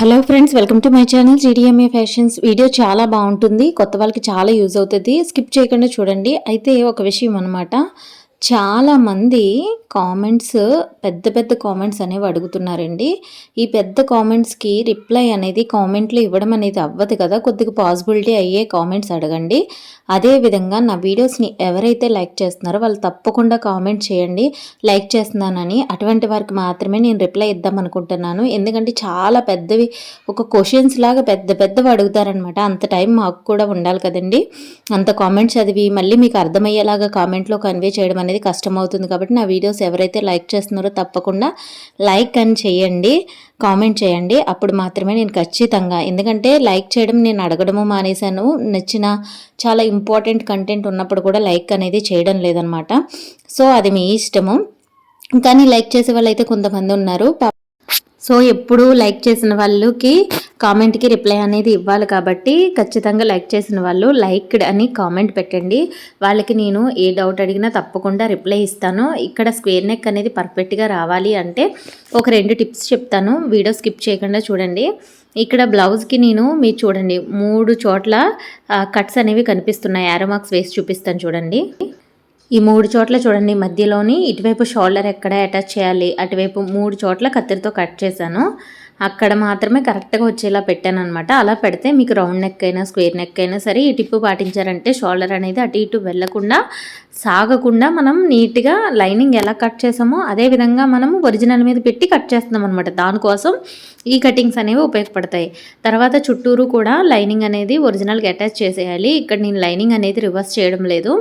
Hello friends welcome to my channel GDMA fashions video చాలా బాగుంటుంది. కొత్త వాళ్ళకి చాలా యూజ్ అవుతుంది. స్కిప్ చేయకుండా చూడండి. అయితే ఒక విషయం అనమాట చాలామంది కామెంట్స్ పెద్ద పెద్ద కామెంట్స్ అనేవి అడుగుతున్నారండి. ఈ పెద్ద కామెంట్స్కి రిప్లై అనేది కామెంట్లు ఇవ్వడం అనేది అవ్వదు కదా. కొద్దిగా పాసిబిలిటీ అయ్యే కామెంట్స్ అడగండి. అదేవిధంగా నా వీడియోస్ని ఎవరైతే లైక్ చేస్తున్నారో వాళ్ళు తప్పకుండా కామెంట్ చేయండి. లైక్ చేస్తున్నానని అటువంటి వారికి మాత్రమే నేను రిప్లై ఇద్దాం అనుకుంటున్నాను. ఎందుకంటే చాలా పెద్దవి ఒక క్వశ్చన్స్ లాగా పెద్ద పెద్దవి అడుగుతారనమాట అంత టైం మాకు కూడా ఉండాలి కదండి. అంత కామెంట్స్ చదివి మళ్ళీ మీకు అర్థమయ్యేలాగా కామెంట్లో కన్వే చేయడం అనేది కష్టం అవుతుంది కాబట్టి నా వీడియోస్ ఎవరైతే లైక్ చేస్తున్నారో తప్పకుండా లైక్ అని చేయండి కామెంట్ చేయండి. అప్పుడు మాత్రమే నేను ఖచ్చితంగా ఎందుకంటే లైక్ చేయడం నేను అడగడము మానేశాను. నచ్చిన చాలా ఇంపార్టెంట్ కంటెంట్ ఉన్నప్పుడు కూడా లైక్ అనేది చేయడం లేదనమాట. సో అది మీ ఇష్టము. కానీ లైక్ చేసే వాళ్ళు అయితే కొంతమంది ఉన్నారు. సో ఎప్పుడు లైక్ చేసిన వాళ్ళకి కామెంట్కి రిప్లై అనేది ఇవ్వాలి కాబట్టి ఖచ్చితంగా లైక్ చేసిన వాళ్ళు లైక్డ్ అని కామెంట్ పెట్టండి. వాళ్ళకి నేను ఏ డౌట్ అడిగినా తప్పకుండా రిప్లై ఇస్తాను. ఇక్కడ స్క్వేర్ నెక్ అనేది పర్ఫెక్ట్గా రావాలి అంటే ఒక రెండు టిప్స్ చెప్తాను. వీడియో స్కిప్ చేయకుండా చూడండి. ఇక్కడ బ్లౌజ్కి నేను మీరు చూడండి మూడు చోట్ల కట్స్ అనేవి కనిపిస్తున్నాయి. యారో మార్క్స్ వేసి చూపిస్తాను చూడండి. ఈ మూడు చోట్ల చూడండి మధ్యలోని ఇటువైపు షోల్డర్ ఎక్కడ అటాచ్ చేయాలి అటువైపు మూడు చోట్ల కత్తిరితో కట్ చేశాను. అక్కడ మాత్రమే కరెక్ట్గా వచ్చేలా పెట్టాను అనమాట అలా పెడితే మీకు రౌండ్ నెక్ అయినా స్క్వేర్ నెక్ అయినా సరే ఈ టిప్పు పాటించారంటే షోల్డర్ అనేది అటు ఇటు వెళ్ళకుండా సాగకుండా మనం నీట్గా లైనింగ్ ఎలా కట్ చేసామో అదే విధంగా మనం ఒరిజినల్ మీద పెట్టి కట్ చేస్తున్నాం అనమాట దానికోసం ఈ కటింగ్స్ అనేవి ఉపయోగపడతాయి. తర్వాత చుట్టూరు కూడా లైనింగ్ అనేది ఒరిజినల్కి అటాచ్ చేసేయాలి. ఇక్కడ నేను లైనింగ్ అనేది రివర్స్ చేయడం లేదు.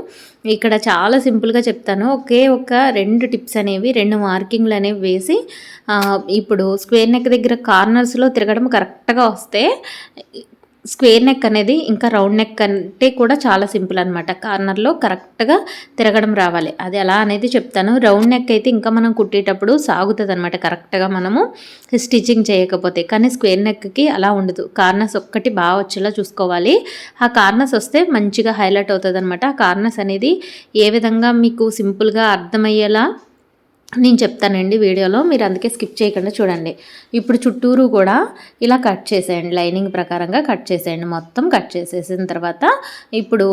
ఇక్కడ చాలా సింపుల్గా చెప్తాను. ఒకే ఒక రెండు టిప్స్ అనేవి రెండు మార్కింగ్లు అనేవి వేసి ఇప్పుడు స్క్వేర్ నెక్ దగ్గర కార్నర్స్లో తిరగడం కరెక్ట్గా వస్తే స్క్వేర్ నెక్ అనేది ఇంకా రౌండ్ నెక్ అంటే కూడా చాలా సింపుల్ అనమాట కార్నర్లో కరెక్ట్గా తిరగడం రావాలి. అది ఎలా అనేది చెప్తాను. రౌండ్ నెక్ అయితే ఇంకా మనం కుట్టేటప్పుడు సాగుతుంది అనమాట కరెక్ట్గా మనము స్టిచ్చింగ్ చేయకపోతే. కానీ స్క్వేర్ నెక్కి అలా ఉండదు. కార్నర్స్ ఒక్కటి బాగా వచ్చేలా చూసుకోవాలి. ఆ కార్నర్స్ వస్తే మంచిగా హైలైట్ అవుతుంది అనమాట ఆ కార్నర్స్ అనేది ఏ విధంగా మీకు సింపుల్గా అర్థమయ్యేలా నేను చెప్తానండి వీడియోలో మీరు అందుకే స్కిప్ చేయకుండా చూడండి. ఇప్పుడు చుట్టూరు కూడా ఇలా కట్ చేసేయండి లైనింగ్ ప్రకారంగా కట్ చేసేయండి మొత్తం కట్ చేసేసిన తర్వాత ఇప్పుడు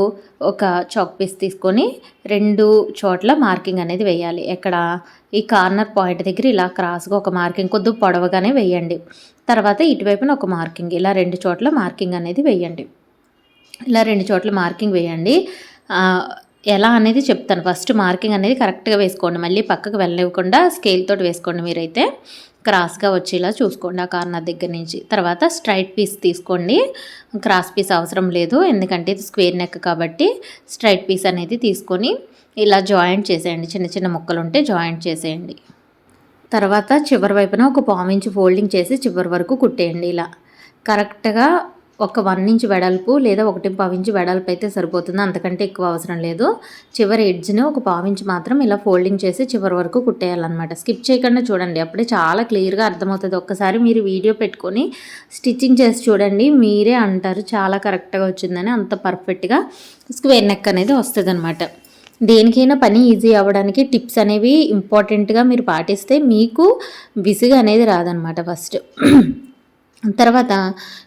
ఒక చాక్ పీస్ తీసుకొని రెండు చోట్ల మార్కింగ్ అనేది వేయాలి. ఎక్కడ ఈ కార్నర్ పాయింట్ దగ్గర ఇలా క్రాస్గా ఒక మార్కింగ్ కొద్ది పొడవగానే వేయండి. తర్వాత ఇటువైపున ఒక మార్కింగ్ ఇలా రెండు చోట్ల మార్కింగ్ అనేది వేయండి. ఇలా రెండు చోట్ల మార్కింగ్ వేయండి. ఎలా అనేది చెప్తాను. ఫస్ట్ మార్కింగ్ అనేది కరెక్ట్గా వేసుకోండి. మళ్ళీ పక్కకు వెళ్ళనివ్వకుండా స్కేల్ తోటి వేసుకోండి మీరైతే. క్రాస్గా వచ్చేలా చూసుకోండి ఆ కార్నర్ దగ్గర నుంచి. తర్వాత స్ట్రైట్ పీస్ తీసుకోండి. క్రాస్ పీస్ అవసరం లేదు. ఎందుకంటే ఇది స్క్వేర్ నెక్ కాబట్టి స్ట్రైట్ పీస్ అనేది తీసుకొని ఇలా జాయింట్ చేసేయండి. చిన్న చిన్న ముక్కలు ఉంటే జాయింట్ చేసేయండి. తర్వాత చివరి వైపున ఒక పావించి ఫోల్డింగ్ చేసి చివరి వరకు కుట్టేయండి ఇలా. కరెక్ట్గా ఒక వన్ ఇంచ్ వెడల్పు లేదా ఒకటి పావించి వెడల్పు అయితే సరిపోతుంది. అంతకంటే ఎక్కువ అవసరం లేదు. చివరి ఎడ్జ్ని ఒక పావించి మాత్రం ఇలా ఫోల్డింగ్ చేసి చివరి వరకు కుట్టేయాలన్నమాట. స్కిప్ చేయకుండా చూడండి. అప్పుడే చాలా క్లియర్గా అర్థమవుతుంది. ఒక్కసారి మీరు వీడియో పెట్టుకొని స్టిచ్చింగ్ చేసి చూడండి. మీరే అంటారు చాలా కరెక్ట్గా వచ్చిందని. అంత పర్ఫెక్ట్గా స్క్వేర్ నెక్ అనేది వస్తుంది అనమాట దేనికైనా పని ఈజీ అవ్వడానికి టిప్స్ అనేవి ఇంపార్టెంట్గా మీరు పాటిస్తే మీకు విసుగు అనేది రాదనమాట ఫస్ట్. తర్వాత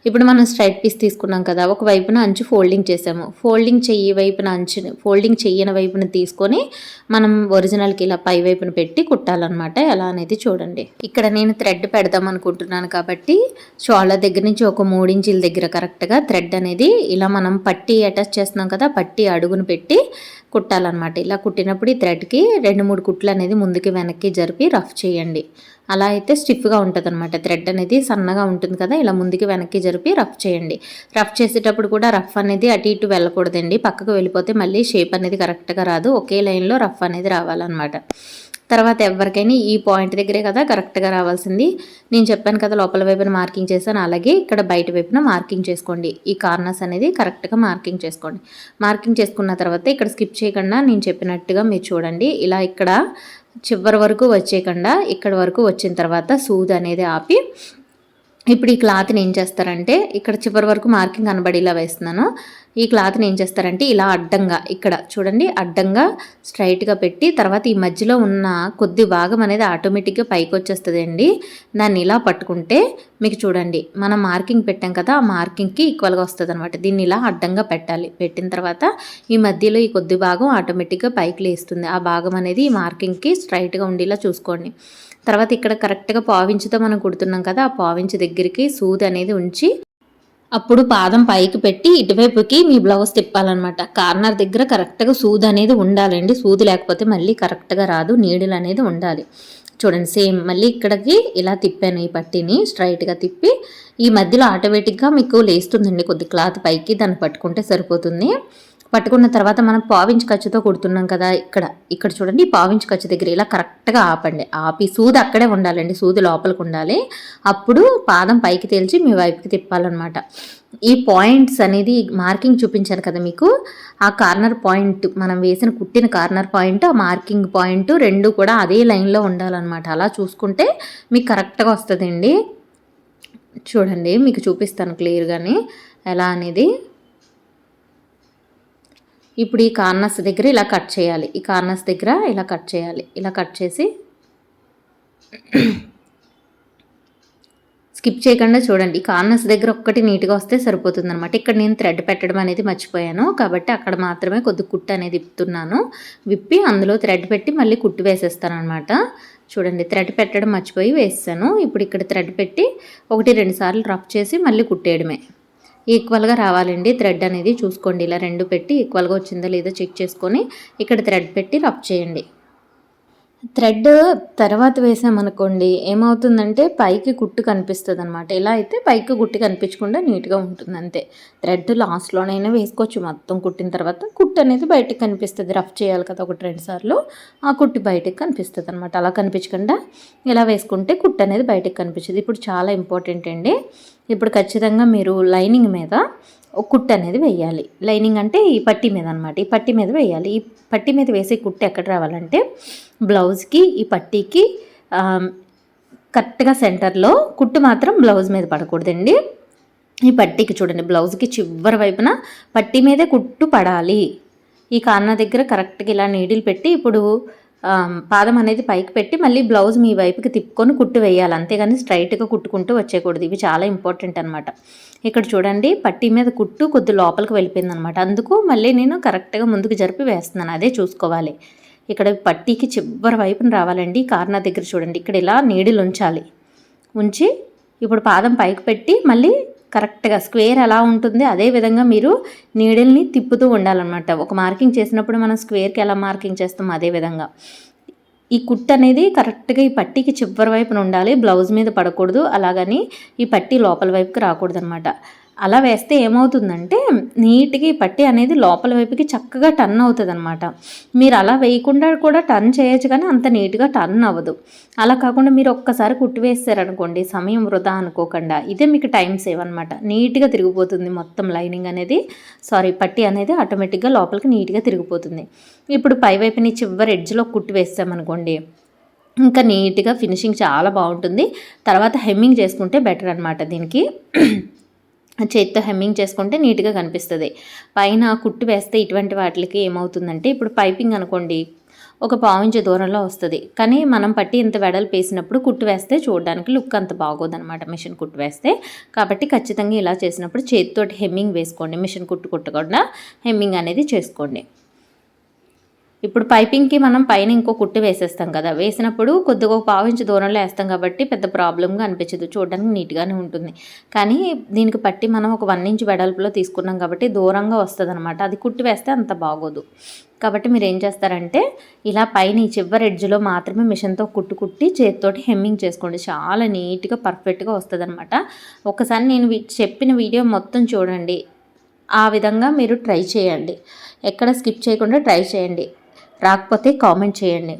ఇప్పుడు మనం స్ట్రైట్ పీస్ తీసుకున్నాం కదా ఒక వైపున అంచు ఫోల్డింగ్ చేసాము. ఫోల్డింగ్ చెయ్యి వైపున అంచుని ఫోల్డింగ్ చెయ్యని వైపున తీసుకొని మనం ఒరిజినల్కి ఇలా పై వైపున పెట్టి కుట్టాలన్నమాట. ఎలా అనేది చూడండి. ఇక్కడ నేను థ్రెడ్ పెడదాం అనుకుంటున్నాను కాబట్టి షోల్డర్ దగ్గర నుంచి ఒక మూడించీల దగ్గర కరెక్ట్గా థ్రెడ్ అనేది ఇలా మనం పట్టి అటాచ్ చేస్తున్నాం కదా పట్టి అడుగును పెట్టి కుట్టాలన్నమాట. ఇలా కుట్టినప్పుడు ఈ థ్రెడ్కి రెండు మూడు కుట్లు అనేది ముందుకి వెనక్కి జరిపి రఫ్ చేయండి. అలా అయితే స్టిఫ్గా ఉంటుంది అనమాట థ్రెడ్ అనేది సన్నగా ఉంటుంది కదా ఇలా ముందుకి వెనక్కి జరిపి రఫ్ చేయండి. రఫ్ చేసేటప్పుడు కూడా రఫ్ అనేది అటు ఇటు వెళ్ళకూడదండి. పక్కకు వెళ్ళిపోతే మళ్ళీ షేప్ అనేది కరెక్ట్గా రాదు. ఒకే లైన్లో రఫ్ అనేది రావాలన్నమాట. తర్వాత ఎవరికైనా ఈ పాయింట్ దగ్గరే కదా కరెక్ట్గా రావాల్సింది. నేను చెప్పాను కదా లోపల వైపున మార్కింగ్ చేశాను. అలాగే ఇక్కడ బయట వైపున మార్కింగ్ చేసుకోండి. ఈ కార్నర్స్ అనేది కరెక్ట్గా మార్కింగ్ చేసుకోండి. మార్కింగ్ చేసుకున్న తర్వాత ఇక్కడ స్కిప్ చేయకుండా నేను చెప్పినట్టుగా మీరు చూడండి. ఇలా ఇక్కడ చివరి వరకు వచ్చేయకుండా ఇక్కడ వరకు వచ్చిన తర్వాత సూద్ అనేది ఆపి ఇప్పుడు ఈ క్లాత్ని ఏం చేస్తారంటే ఇక్కడ చివరి వరకు మార్కింగ్ కనబడేలా వేస్తున్నాను. ఈ క్లాత్ని ఏం చేస్తారంటే ఇలా అడ్డంగా ఇక్కడ చూడండి అడ్డంగా స్ట్రైట్గా పెట్టి తర్వాత ఈ మధ్యలో ఉన్న కొద్ది భాగం అనేది ఆటోమేటిక్గా పైకి వచ్చేస్తుంది అండి దాన్ని ఇలా పట్టుకుంటే మీకు చూడండి మనం మార్కింగ్ పెట్టాం కదా ఆ మార్కింగ్కి ఈక్వల్గా వస్తుంది అనమాట దీన్ని ఇలా అడ్డంగా పెట్టాలి. పెట్టిన తర్వాత ఈ మధ్యలో ఈ కొద్ది భాగం ఆటోమేటిక్గా పైకి లేస్తుంది. ఆ భాగం అనేది ఈ మార్కింగ్కి స్ట్రైట్గా ఉండేలా చూసుకోండి. తర్వాత ఇక్కడ కరెక్ట్గా పావించుతో మనం కుడుతున్నాం కదా ఆ పావించి దగ్గరికి సూది అనేది ఉంచి అప్పుడు పాదం పైకి పెట్టి ఇటువైపుకి మీ బ్లౌజ్ తిప్పాలన్నమాట. కార్నర్ దగ్గర కరెక్ట్గా సూది అనేది ఉండాలండి. సూది లేకపోతే మళ్ళీ కరెక్ట్గా రాదు. నీడిల్ అనేది ఉండాలి. చూడండి సేమ్ మళ్ళీ ఇక్కడికి ఇలా తిప్పాను ఈ పట్టీని. స్ట్రైట్గా తిప్పి ఈ మధ్యలో ఆటోమేటిక్గా మీకు లేస్తుందండి కొద్ది క్లాత్ పైకి. దాన్ని పట్టుకుంటే సరిపోతుంది. పట్టుకున్న తర్వాత మనం పావించి ఖర్చుతో కుడుతున్నాం కదా ఇక్కడ ఇక్కడ చూడండి పావించి ఖర్చు దగ్గర ఇలా కరెక్ట్గా ఆపండి. ఆపి సూది అక్కడే ఉండాలండి సూది లోపలికి ఉండాలి. అప్పుడు పాదం పైకి తేల్చి మీ వైపుకి తిప్పాలన్నమాట. ఈ పాయింట్స్ అనేది మార్కింగ్ చూపించాను కదా మీకు. ఆ కార్నర్ పాయింట్ మనం వేసిన కుట్టిన కార్నర్ పాయింట్ ఆ మార్కింగ్ పాయింట్ రెండు కూడా అదే లైన్లో ఉండాలన్నమాట. అలా చూసుకుంటే మీకు కరెక్ట్గా వస్తుందండి. చూడండి మీకు చూపిస్తాను క్లియర్గానే ఎలా అనేది. ఇప్పుడు ఈ కార్నర్స్ దగ్గర ఇలా కట్ చేయాలి. ఈ కార్నర్స్ దగ్గర ఇలా కట్ చేయాలి. ఇలా కట్ చేసి స్కిప్ చేయకుండా చూడండి. కార్నర్స్ దగ్గర ఒక్కటి నీట్గా వస్తే సరిపోతుంది అనమాట ఇక్కడ నేను థ్రెడ్ పెట్టడం అనేది మర్చిపోయాను. కాబట్టి అక్కడ మాత్రమే కొద్ది కుట్టు అనేది విప్పుతున్నాను. విప్పి అందులో థ్రెడ్ పెట్టి మళ్ళీ కుట్టు వేసేస్తాను అనమాట చూడండి థ్రెడ్ పెట్టడం మర్చిపోయి వేస్తాను ఇప్పుడు ఇక్కడ థ్రెడ్ పెట్టి ఒకటి రెండు సార్లు రఫ్ చేసి మళ్ళీ కుట్టేయడమే. ఈక్వల్గా రావాలండి. థ్రెడ్ అనేది చూసుకోండి. ఇలా రెండు పెట్టి ఈక్వల్గా వచ్చిందో లేదో చెక్ చేసుకొని ఇక్కడ థ్రెడ్ పెట్టి రబ్ చేయండి. థ్రెడ్ తర్వాత వేసామనుకోండి ఏమవుతుందంటే పైకి కుట్టు కనిపిస్తుంది అనమాట ఇలా అయితే పైకి కుట్టి కనిపించకుండా నీట్గా ఉంటుంది అంతే థ్రెడ్ లాస్ట్లోనైనా వేసుకోవచ్చు. మొత్తం కుట్టిన తర్వాత కుట్టు అనేది బయటకు కనిపిస్తుంది. రఫ్ చేయాలి కదా ఒకటి రెండు సార్లు. ఆ కుట్టు బయటకు కనిపిస్తుంది అనమాట అలా కనిపించకుండా ఇలా వేసుకుంటే కుట్టు అనేది బయటకు కనిపించదు. ఇప్పుడు చాలా ఇంపార్టెంట్ అండి. ఇప్పుడు ఖచ్చితంగా మీరు లైనింగ్ మీద కుట్టు అనేది వేయాలి. లైనింగ్ అంటే ఈ పట్టి మీద అనమాట ఈ పట్టి మీద వేయాలి. ఈ పట్టి మీద వేసే కుట్టు ఎక్కడ రావాలంటే బ్లౌజ్కి ఈ పట్టీకి కరెక్ట్గా సెంటర్లో కుట్టు మాత్రం బ్లౌజ్ మీద పడకూడదండి. ఈ పట్టీకి చూడండి బ్లౌజ్కి చివరి వైపున పట్టీ మీదే కుట్టు పడాలి. ఈ కాన్న దగ్గర కరెక్ట్గా ఇలా నీడిల్ పెట్టి ఇప్పుడు పాదం అనేది పైకి పెట్టి మళ్ళీ బ్లౌజ్ మీ వైపుకి తిప్పుకొని కుట్టు వేయాలి. అంతేగాని స్ట్రైట్గా కుట్టుకుంటూ వచ్చేయకూడదు. ఇవి చాలా ఇంపార్టెంట్ అనమాట ఇక్కడ చూడండి పట్టీ మీద కుట్టు కొద్ది లోపలికి వెళ్ళిపోయింది అనమాట అందుకు మళ్ళీ నేను కరెక్ట్గా ముందుకు జరిపి వేస్తున్నాను. అదే చూసుకోవాలి. ఇక్కడ పట్టీకి చివరి వైపున రావాలండి. కార్నర్ దగ్గర చూడండి. ఇక్కడ ఇలా నీడిలు ఉంచాలి. ఉంచి ఇప్పుడు పాదం పైకి పెట్టి మళ్ళీ కరెక్ట్గా స్క్వేర్ ఎలా ఉంటుంది అదే విధంగా మీరు నీడిల్ని తిప్పుతూ ఉండాలన్నమాట. ఒక మార్కింగ్ చేసినప్పుడు మనం స్క్వేర్కి ఎలా మార్కింగ్ చేస్తాం అదే విధంగా. ఈ కుట్ అనేది కరెక్ట్గా ఈ పట్టీకి చివరి వైపున ఉండాలి బ్లౌజ్ మీద పడకూడదు అలాగని ఈ పట్టీ లోపల వైపుకి రాకూడదు అనమాట అలా వేస్తే ఏమవుతుందంటే నీట్గా పట్టి అనేది లోపల వైపుకి చక్కగా టర్న్ అవుతుంది అనమాట మీరు అలా వేయకుండా కూడా టర్న్ చేయొచ్చు కానీ అంత నీట్గా టర్న్ అవ్వదు. అలా కాకుండా మీరు ఒక్కసారి కుట్టి వేస్తారనుకోండి సమయం వృధా అనుకోకుండా ఇదే మీకు టైం సేవ్ అనమాట నీట్గా తిరిగిపోతుంది మొత్తం లైనింగ్ అనేది. సారీ పట్టి అనేది ఆటోమేటిక్గా లోపలికి నీట్గా తిరిగిపోతుంది. ఇప్పుడు పై నుంచి చివరి ఎడ్జ్లో కుట్టి వేస్తామనుకోండి ఇంకా నీట్గా ఫినిషింగ్ చాలా బాగుంటుంది. తర్వాత హెమ్మింగ్ చేసుకుంటే బెటర్ అనమాట దీనికి. చేత్తో హెమ్మింగ్ చేసుకుంటే నీట్గా కనిపిస్తుంది. పైన కుట్టు వేస్తే ఇటువంటి వాటికి ఏమవుతుందంటే ఇప్పుడు పైపింగ్ అనుకోండి ఒక పావించు దూరంలో వస్తుంది. కానీ మనం పట్టి ఇంత వెడల్పు వేసినప్పుడు కుట్టు వేస్తే చూడడానికి లుక్ అంత బాగోదనమాట మిషన్ కుట్టు వేస్తే. కాబట్టి ఖచ్చితంగా ఇలా చేసినప్పుడు చేతితోటి హెమ్మింగ్ వేసుకోండి. మిషన్ కుట్టు కుట్టకుండా హెమ్మింగ్ అనేది చేసుకోండి. ఇప్పుడు పైపింగ్కి మనం పైన ఇంకో కుట్టు వేసేస్తాం కదా వేసినప్పుడు కొద్దిగా ఒక పావు ఇంచు దూరంలో వేస్తాం కాబట్టి పెద్ద ప్రాబ్లంగా అనిపించదు చూడడానికి నీట్గానే ఉంటుంది. కానీ దీనికి పట్టి మనం ఒక వన్ ఇంచ్ వెడల్పులో తీసుకున్నాం కాబట్టి దూరంగా వస్తుంది అనమాట అది కుట్టు వేస్తే అంత బాగోదు. కాబట్టి మీరు ఏం చేస్తారంటే ఇలా పైన ఈ చివరి ఎడ్జ్లో మాత్రమే మిషన్తో కుట్టు కుట్టి చేతితోటి హెమ్మింగ్ చేసుకోండి. చాలా నీట్గా పర్ఫెక్ట్గా వస్తుంది అనమాట ఒకసారి నేను చెప్పిన వీడియో మొత్తం చూడండి. ఆ విధంగా మీరు ట్రై చేయండి. ఎక్కడ స్కిప్ చేయకుండా ట్రై చేయండి. రాకపోతే కామెంట్ చేయండి.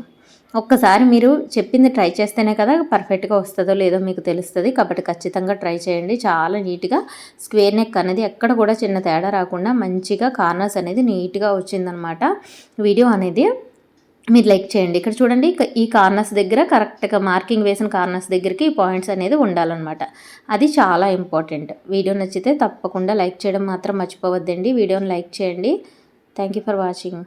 ఒక్కసారి మీరు చెప్పింది ట్రై చేస్తేనే కదా పర్ఫెక్ట్గా వస్తుందో లేదో మీకు తెలుస్తుంది. కాబట్టి ఖచ్చితంగా ట్రై చేయండి. చాలా నీట్గా స్క్వేర్ నెక్ అనేది ఎక్కడ కూడా చిన్న తేడా రాకుండా మంచిగా కార్నర్స్ అనేది నీట్గా వచ్చిందనమాట. వీడియో అనేది మీరు లైక్ చేయండి. ఇక్కడ చూడండి ఈ కార్నర్స్ దగ్గర కరెక్ట్గా మార్కింగ్ వేసిన కార్నర్స్ దగ్గరికి ఈ పాయింట్స్ అనేది ఉండాలన్నమాట. అది చాలా ఇంపార్టెంట్. వీడియో నచ్చితే తప్పకుండా లైక్ చేయడం మాత్రం మర్చిపోవద్దండి. వీడియోని లైక్ చేయండి. Thank you for watching.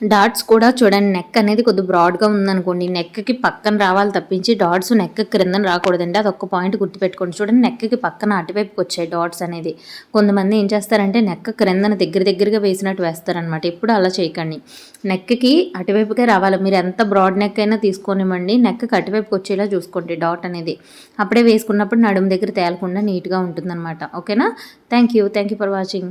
Dots కూడా చూడండి నెక్ అనేది కొద్దిగా బ్రాడ్గా ఉందనుకోండి నెక్కి పక్కన రావాలి తప్పించి డాట్స్ నెక్ క్రిందన రాకూడదండి. అది ఒక పాయింట్ గుర్తుపెట్టుకోండి. చూడండి నెక్కి పక్కన అటువైపుకి వచ్చాయి డాట్స్ అనేది. కొంతమంది ఏం చేస్తారంటే నెక్ క్రిందన దగ్గర దగ్గరగా వేసినట్టు వేస్తారనమాట ఎప్పుడు అలా చేయకండి. నెక్కి అటువైపుకే రావాలి. మీరు ఎంత బ్రాడ్ నెక్ అయినా తీసుకోనివ్వండి. నెక్కి అటువైపుకి వచ్చేలా చూసుకోండి డాట్ అనేది. అప్పుడే వేసుకున్నప్పుడు నడుము దగ్గర తేలకుండా నీట్గా ఉంటుందన్నమాట. ఓకేనా? Thank you thank you for watching